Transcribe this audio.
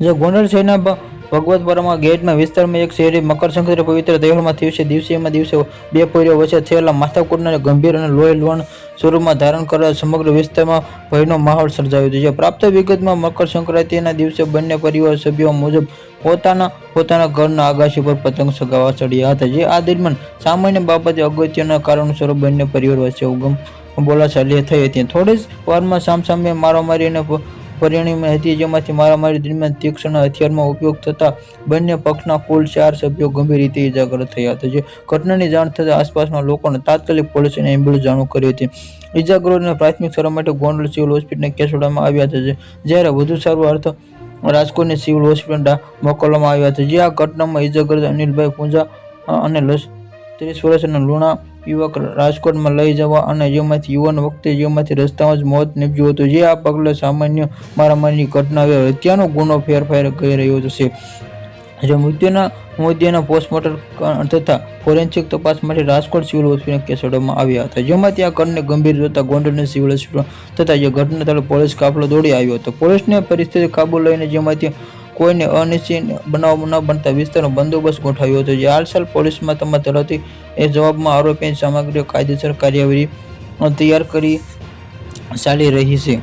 જે ગોંડલ શહેરના ભગવત ભગવતપરામાં ગેટના વિસ્તારમાં એક શહેરી મકર સંક્રાંતિ પવિત્ર તહેવારમાં દિવસે દિવસેમાં દિવસે બે પોરીઓ વચ્ચે થયેલા માથાકુટના ગંભીર અને લોહી લોણ સ્વરૂપમાં ધારણ કરવા સમગ્ર વિસ્તારમાં ભયનો માહોલ સર્જાયો છે પ્રાપ્ત વિગતમાં મકર સંક્રાંતિના દિવસે બંને પરિવાર સભ્યો મુજબ પોતાના પોતાના ઘરના આગાશી પર પતંગ સગાવા ચડ્યા હતા. જે આ દરમિયાન સામાન્ય બાબતે અગત્યના કારણોસર બંને પરિવાર વચ્ચે ઉગમ બોલાચાલી થઈ હતી. થોડી જ વારમાં સામસામે મારામારીને પ- પરિણમી હતી જેમાંથી મારામારી દરમિયાન તીક્ષ્ણ હથિયારમાં ઉપયોગ થતા બંને પક્ષના કુલ ચાર સભ્યો ગંભીર રીતે ઇજાગ્રસ્ત થયા હતા, જે ઘટનાની જાણ થતાં આસપાસના લોકોને તાત્કાલિક પોલીસ અને એમ્બ્યુલન્સ જાણ કરી હતી. ઇજાગ્રસ્તને પ્રાથમિક સારવાર માટે ગોંડલ સિવિલ હોસ્પિટલને ખસેડવામાં આવ્યા હતા જ્યારે વધુ સારવાર અર્થ રાજકોટની સિવિલ હોસ્પિટલ મોકલવામાં આવ્યા હતા. જે આ ઘટનામાં ઇજાગ્રસ્ત અનિલભાઈ પૂંજા અને લસ ત્રીસ વર્ષના લુણા યુવક રાજકોટમાં લઈ જવા અને જેમાંથી યુવાન વખતે જેમાંથી રસ્તામાં જ મોત નીપજ્યું હતું. જે આ પગલે સામાન્ય મારામારીની ઘટના હત્યાનો ગુનો ફેરફાર કરી રહ્યો છે. જે મૃત્યુના મોદીના પોસ્ટમોર્ટમ તથા ફોરેન્સિક તપાસ માટે રાજકોટ સિવિલ હોસ્પિટલ કેસડવામાં આવ્યા હતા. જેમાં ત્યાં ઘરને ગંભીર જોતા ગોંડલની સિવિલ હોસ્પિટલ તથા જે ઘટના તરફ પોલીસ કાફલો દોડી આવ્યો હતો. પોલીસને પરિસ્થિતિ કાબુ લઈને જેમાંથી કોઈને અનિશ્ચિત બનાવ ન બનતા વિસ્તારનો બંદોબસ્ત ગોઠવ્યો હતો. જે હાલસાલ પોલીસમાં તમામ તરફથી એ જવાબમાં આરોપીની સામગ્રીઓ કાયદેસર કાર્યવાહી તૈયાર કરી ચાલી રહી છે.